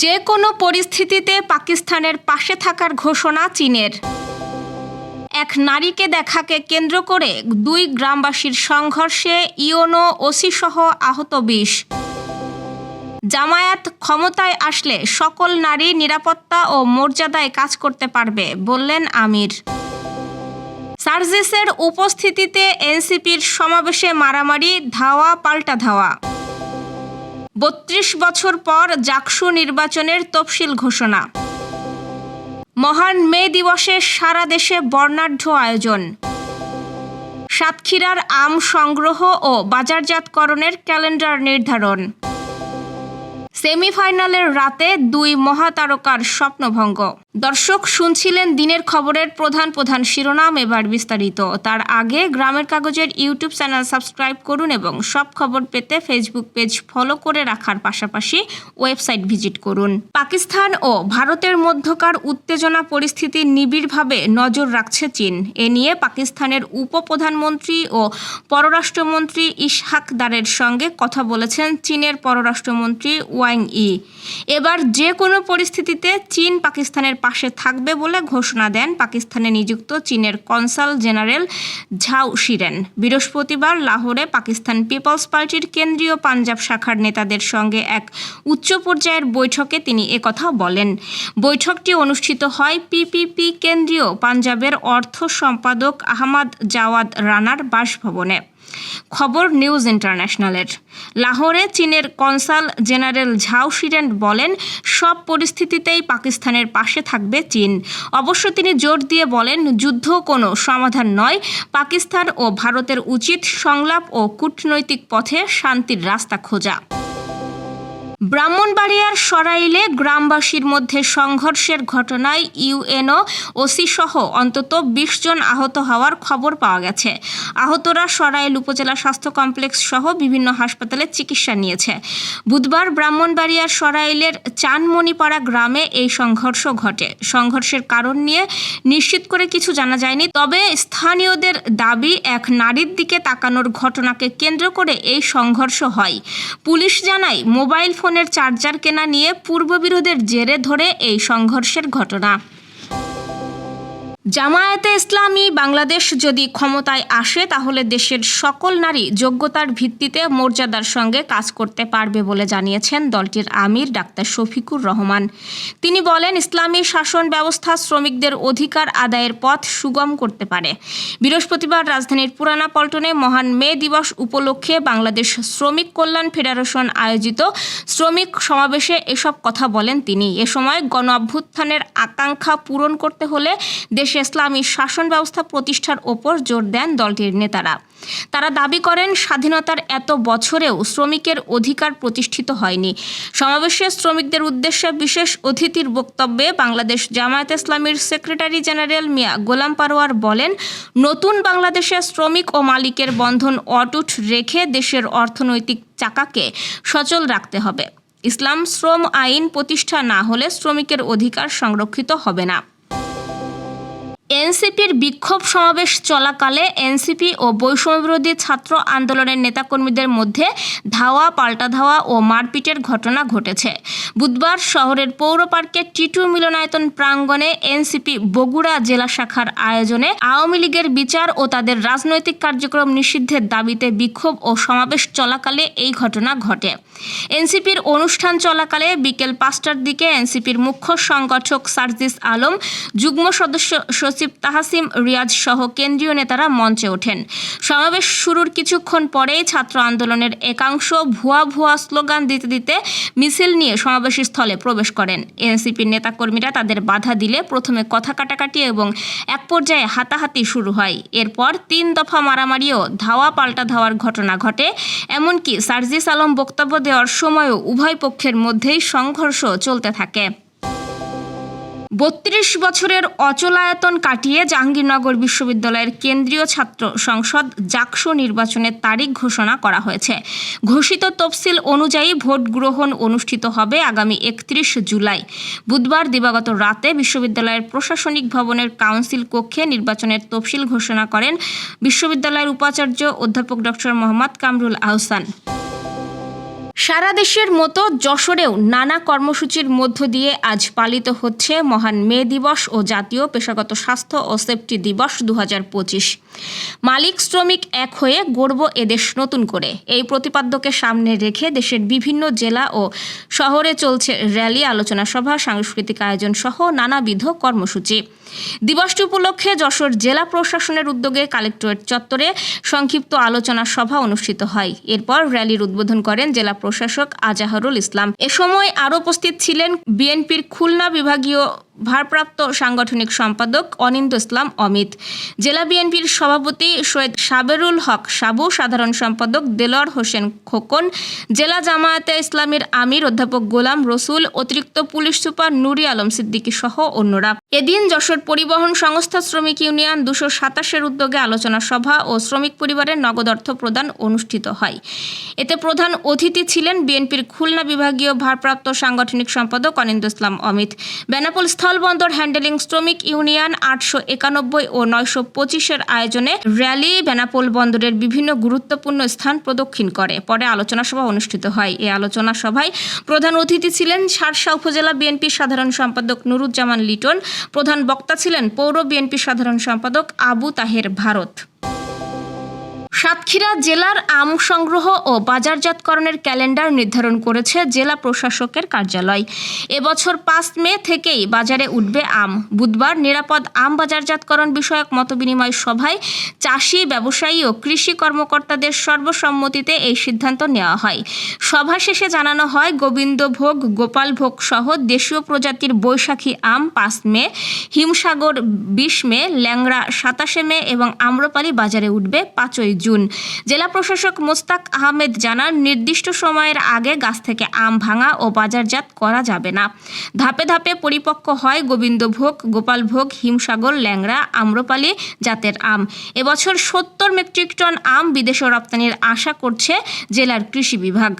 যে কোনো পরিস্থিতিতে পাকিস্তানের পাশে থাকার ঘোষণা চীনের। এক নারীকে দেখাকে কেন্দ্র করে দুই গ্রামবাসীর সংঘর্ষে ইওনো ওসিসহ আহত বিশ। জামায়াত ক্ষমতায় আসলে সকল নারী নিরাপত্তা ও মর্যাদায় কাজ করতে পারবে বললেন আমির। সার্জিসের উপস্থিতিতে এনসিপির সমাবেশে মারামারি, ধাওয়া, পাল্টা ধাওয়া। বত্রিশ বছর পর জাকসু নির্বাচনের তফসিল ঘোষণা। মহান মে দিবসে সারা দেশে বর্ণাঢ্য আয়োজন। সাতক্ষীরার আম সংগ্রহ ও বাজারজাতকরণের ক্যালেন্ডার নির্ধারণ। সেমিফাইনালের রাতে দুই মহাতারকার স্বপ্নভঙ্গ। দর্শক শুনছিলেন দিনের খবরের প্রধান প্রধান শিরোনাম এবার বিস্তারিত। তার আগে গ্রামের কাগজের ইউটিউব চ্যানেল সাবস্ক্রাইব করুন এবং সব খবর পেতে ফেসবুক পেজ ফলো করে রাখার পাশাপাশি ওয়েবসাইট ভিজিট করুন। পাকিস্তান ও ভারতের মধ্যকার উত্তেজনা পরিস্থিতি নিবিড়ভাবে নজর রাখছে চীন। এ নিয়ে পাকিস্তানের উপপ্রধানমন্ত্রী ও পররাষ্ট্রমন্ত্রী ইশহাক দারের সঙ্গে কথা বলেছেন চীনের পররাষ্ট্রমন্ত্রী ওয়াং ই। এবার যে কোনো পরিস্থিতিতে চীন পাকিস্তানের পাশে থাকবে বলে ঘোষণা দেন পাকিস্তানে নিযুক্ত চীনের কনসাল জেনারেল ঝাও শিরেন। বৃহস্পতিবার লাহোরে পাকিস্তান পিপলস পার্টির কেন্দ্রীয় পাঞ্জাব শাখার নেতাদের সঙ্গে এক উচ্চ পর্যায়ের বৈঠকে তিনি একথা বলেন। বৈঠকটি অনুষ্ঠিত হয় পিপিপি কেন্দ্রীয় পাঞ্জাবের অর্থ সম্পাদক আহমদ জাওয়াদ রানার বাসভবনে। খবর নিউজ ইন্টারন্যাশনালের। লাহোরে চীনের কনসাল জেনারেল ঝাও শিরেন বলেন, সব পরিস্থিতিতেই পাকিস্তানের পাশে থাকবে চীন। অবশ্য তিনি জোর দিয়ে বলেন, যুদ্ধ কোনো সমাধান নয়। পাকিস্তান ও ভারতের উচিত সংলাপ ও কূটনৈতিক পথে শান্তির রাস্তা খোঁজা। ব্রাহ্মণবাড়িয়ার সরাইলে গ্রামবাসীর মধ্যে সংঘর্ষের ঘটনায় ইউএনও, ওসি সহ অন্তত বিশ জন আহত হওয়ার খবর পাওয়া গেছে। আহতরা সরাইল উপজেলা স্বাস্থ্য কমপ্লেক্স সহ বিভিন্ন হাসপাতালে চিকিৎসা নিয়েছে। বুধবার ব্রাহ্মণবাড়িয়ার সরাইলের চানমণিপাড়া গ্রামে এই সংঘর্ষ ঘটে। সংঘর্ষের কারণ নিয়ে নিশ্চিত করে কিছু জানা যায়নি, তবে স্থানীয়দের দাবি, এক নারীর দিকে তাকানোর ঘটনাকে কেন্দ্র করে এই সংঘর্ষ হয়। পুলিশ জানায়, মোবাইল ফোনের চার্জার কেনা নিয়ে পূর্ববিরোধের জেরে ধরে এই সংঘর্ষের ঘটনা। জামায়াতে ইসলামী বাংলাদেশ যদি ক্ষমতায় আসে, তাহলে দেশের সকল নারী যোগ্যতার ভিত্তিতে মর্যাদার সঙ্গে কাজ করতে পারবে বলে জানিয়েছেন দলটির আমির ডাক্তার শফিকুর রহমান। তিনি বলেন, ইসলামী শাসন ব্যবস্থা শ্রমিকদের অধিকার আদায়ের পথ সুগম করতে পারে। বৃহস্পতিবার রাজধানীর পুরানা পল্টনে মহান মে দিবস উপলক্ষে বাংলাদেশ শ্রমিক কল্যাণ ফেডারেশন আয়োজিত শ্রমিক সমাবেশে এসব কথা বলেন তিনি। এ সময় গণ অভ্যুত্থানের আকাঙ্ক্ষা পূরণ করতে হলে দেশে ইসলামী শাসন ব্যবস্থা প্রতিষ্ঠার ওপর জোর দেন দলটির নেতারা। তারা দাবি করেন, স্বাধীনতার এত বছরেও শ্রমিকের অধিকার প্রতিষ্ঠিত হয়নি। সমাবেশে শ্রমিকদের উদ্দেশ্যে বিশেষ অতিথির বক্তব্যে বাংলাদেশ জামায়াত ইসলামীর সেক্রেটারি জেনারেল মিয়া গোলাম পারোয়ার বলেন, নতুন বাংলাদেশে শ্রমিক ও মালিকের বন্ধন অটুট রেখে দেশের অর্থনৈতিক চাকাকে সচল রাখতে হবে। ইসলাম শ্রম আইন প্রতিষ্ঠা না হলে শ্রমিকের অধিকার সংরক্ষিত হবে না। এনসিপির বিক্ষোভ সমাবেশ চলাকালে এনসিপি ও বৈষম্যবিরোধী ছাত্র আন্দোলনের নেতাকর্মীদের মধ্যে ধাওয়া পাল্টা ধাওয়া ও মারপিটের ঘটনা ঘটেছে। বুধবার শহরের পৌর পার্কের টিটু মিলনায়তন প্রাঙ্গণে এনসিপি বগুড়া জেলা শাখার আয়োজনে আওয়ামী লীগের বিচার ও তাদের রাজনৈতিক কার্যক্রম নিষিদ্ধের দাবিতে বিক্ষোভ ও সমাবেশ চলাকালে এই ঘটনা ঘটে। এনসিপির অনুষ্ঠান চলাকালে বিকেল পাঁচটার দিকে এনসিপির মুখ্য সংগঠক সার্জিস আলম, যুগ্ম সদস্য সচিব তাহাসিম রিয়াজ সহ কেন্দ্রীয় নেতারা মঞ্চে ওঠেন। সমাবেশ শুরুর কিছুক্ষণ পরেই ছাত্র আন্দোলনের একাংশ ভুয়া ভুয়া স্লোগান দিতে দিতে মিছিল নিয়ে সমাবেশ স্থলে প্রবেশ করেন। এনসিপির নেতাকর্মীরা তাদের বাধা দিলে প্রথমে কথা কাটাকাটি এবং এক পর্যায়ে হাতাহাতি শুরু হয়। এরপর তিন দফা মারামারিও ধাওয়া পাল্টা ধাওয়ার ঘটনা ঘটে। এমনকি সার্জিস আলম বক্তব্য দেওয়ার সময়ও উভয় পক্ষের মধ্যেই সংঘর্ষ চলতে থাকে। বত্রিশ বছরের অচলায়তন কাটিয়ে জাহাঙ্গীরনগর বিশ্ববিদ্যালয়ের কেন্দ্রীয় ছাত্র সংসদ জাকসু নির্বাচনের তারিখ ঘোষণা করা হয়েছে। ঘোষিত তফসিল অনুযায়ী ভোট গ্রহণ অনুষ্ঠিত হবে আগামী একত্রিশ জুলাই। বুধবার দিবাগত রাতে বিশ্ববিদ্যালয়ের প্রশাসনিক ভবনের কাউন্সিল কক্ষে নির্বাচনের তফসিল ঘোষণা করেন বিশ্ববিদ্যালয়ের উপাচার্য অধ্যাপক ডক্টর মোহাম্মদ কামরুল আহসান। সারা দেশের মতো যশোরেও নানা কর্মসূচির মধ্য দিয়ে আজ পালিত হচ্ছে মহান মে দিবস ও জাতীয় পেশাগত স্বাস্থ্য ও সেফটি দিবস দু হাজার পঁচিশ। মালিক, শ্রমিক এক হয়ে গড়ব এদেশ নতুন করে। এই প্রতিপাদ্যকে সামনে রেখে দেশের বিভিন্ন জেলা ও শহরে চলছে র্যালি, আলোচনা সভা, সাংস্কৃতিক আয়োজন সহ নানাবিধ কর্মসূচি। দিবসটি উপলক্ষে যশোর জেলা প্রশাসনের উদ্যোগে কালেক্টরেট চত্বরে সংক্ষিপ্ত আলোচনা সভা অনুষ্ঠিত হয়। এরপর র্যালির উদ্বোধন করেন জেলা প্রশাসক আজাহারুল ইসলাম। এ সময় আরও উপস্থিত ছিলেন বিএনপির খুলনা বিভাগীয় ভারপ্রাপ্ত সাংগঠনিক সম্পাদক অনিন্দ ইসলাম অমিত। জেলা বিএনপির সভাপতি সৈয়দ সাবেরুল হক সাবু, সাধারণ সম্পাদক দেলোয়ার হোসেন খোকন, জেলা জামায়াতে ইসলামীর আমির অধ্যাপক গোলাম রসুল, অতিরিক্ত পুলিশ সুপার নুরি আলম সিদ্দিকী সহ অন্যরা। এদিন যশোর পরিবহন সংস্থা শ্রমিক ইউনিয়ন দুশো সাতাশের উদ্যোগে আলোচনা সভা ও শ্রমিক পরিবারের নগদ অর্থ প্রদান অনুষ্ঠিত হয়। এতে প্রধান অতিথি ছিলেন বিএনপির খুলনা বিভাগীয় ভারপ্রাপ্ত সাংগঠনিক সম্পাদক অনিন্দ ইসলাম অমিত। বেনাপোল স্থলবন্দর হ্যান্ডেলিং শ্রমিক ইউনিয়ন আটশো একানব্বই ও নয়শো পঁচিশের আয়োজনে র্যালি বেনাপোল বন্দরের বিভিন্ন গুরুত্বপূর্ণ স্থান প্রদক্ষিণ করে। পরে আলোচনা সভা অনুষ্ঠিত হয়। এই আলোচনা সভায় প্রধান অতিথি ছিলেন সারসা উপজেলা বিএনপির সাধারণ সম্পাদক নুরুজ্জামান লিটন। প্রধান বক্তা ছিলেন পৌর বিএনপির সাধারণ সম্পাদক আবু তাহের ভারত। সাতক্ষীরা জেলার আম সংগ্রহ ও বাজারজাতকরণের ক্যালেন্ডার নির্ধারণ করেছে জেলা প্রশাসকের কার্যালয়। এবছর পাঁচ মে থেকেই বাজারে উঠবে আম। বুধবার নিরাপদ আম বাজারজাতকরণ বিষয়ক মতবিনিময় সভায় চাষি, ব্যবসায়ী ও কৃষি কর্মকর্তাদের সর্বসম্মতিতে এই সিদ্ধান্ত নেওয়া হয়। সভা শেষে জানানো হয়, গোবিন্দভোগ, গোপালভোগ সহ দেশীয় প্রজাতির বৈশাখী আম পাঁচ মে, হিমসাগর বিশ মে, ল্যাংড়া সাতাশে মে এবং আম্রপালি বাজারে উঠবে পাঁচই জুন। জেলা প্রশাসক মোস্তাক আহমেদ জানান, নির্দিষ্ট সময়ের আগে গাছ থেকে আম ভাঙা ও বাজারজাত করা যাবে না। ধাপে ধাপে পরিপক্ক হয় গোবিন্দভোগ, গোপালভোগ, হিমসাগর, ল্যাংড়া, আম্রপালি জাতের আম। এবছর সত্তর মেট্রিক টন আম বিদেশে রপ্তানির আশা করছে জেলার কৃষি বিভাগ।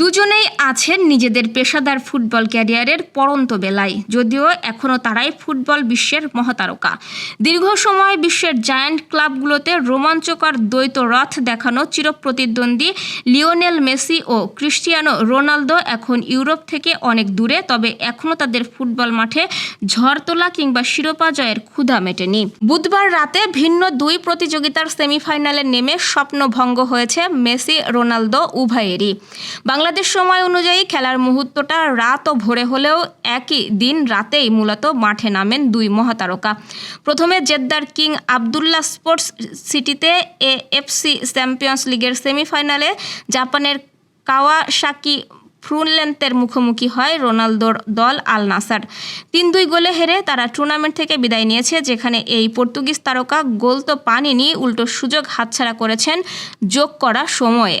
দুজনেই আছেন নিজেদের পেশাদার ফুটবল ক্যারিয়ারের পরন্ত বেলায়, যদিও এখনও তারাই ফুটবল বিশ্বের মহাতারকা। দীর্ঘ সময় বিশ্বের জায়ান্ট ক্লাবগুলোতে রোমাঞ্চকর দ্বৈত রথ দেখানো চিরপ্রতিদ্বন্দ্বী লিওনেল মেসি ও ক্রিস্টিয়ানো রোনালদো এখন ইউরোপ থেকে অনেক দূরে, তবে এখনও তাদের ফুটবল মাঠে ঝড় তোলা কিংবা শিরোপা জয়ের ক্ষুধা মেটেনি। বুধবার রাতে ভিন্ন দুই প্রতিযোগিতার সেমিফাইনালে নেমে স্বপ্নভঙ্গ হয়েছে মেসি, রোনালদো, উভয়েরই। বাংলাদেশ সময় অনুযায়ী খেলার মুহূর্তটা রাত ও ভোরে হলেও একই দিন রাতেই মূলত মাঠে নামেন দুই মহাতারকা। প্রথমে জেদ্দার কিং আবদুল্লাহ স্পোর্টস সিটিতে এএফসি চ্যাম্পিয়ন্স লিগের সেমিফাইনালে জাপানের কাওয়াসাকি ফ্রুনলেন্তের মুখোমুখি হয় রোনালদোর দল আল নাসার তিন দুই গোলে হেরে তারা টুর্নামেন্ট থেকে বিদায় নিয়েছে, যেখানে এই পর্তুগিজ তারকা গোল তো পাননি, উল্টো সুযোগ হাতছাড়া করেছেন যোগ করা সময়ে।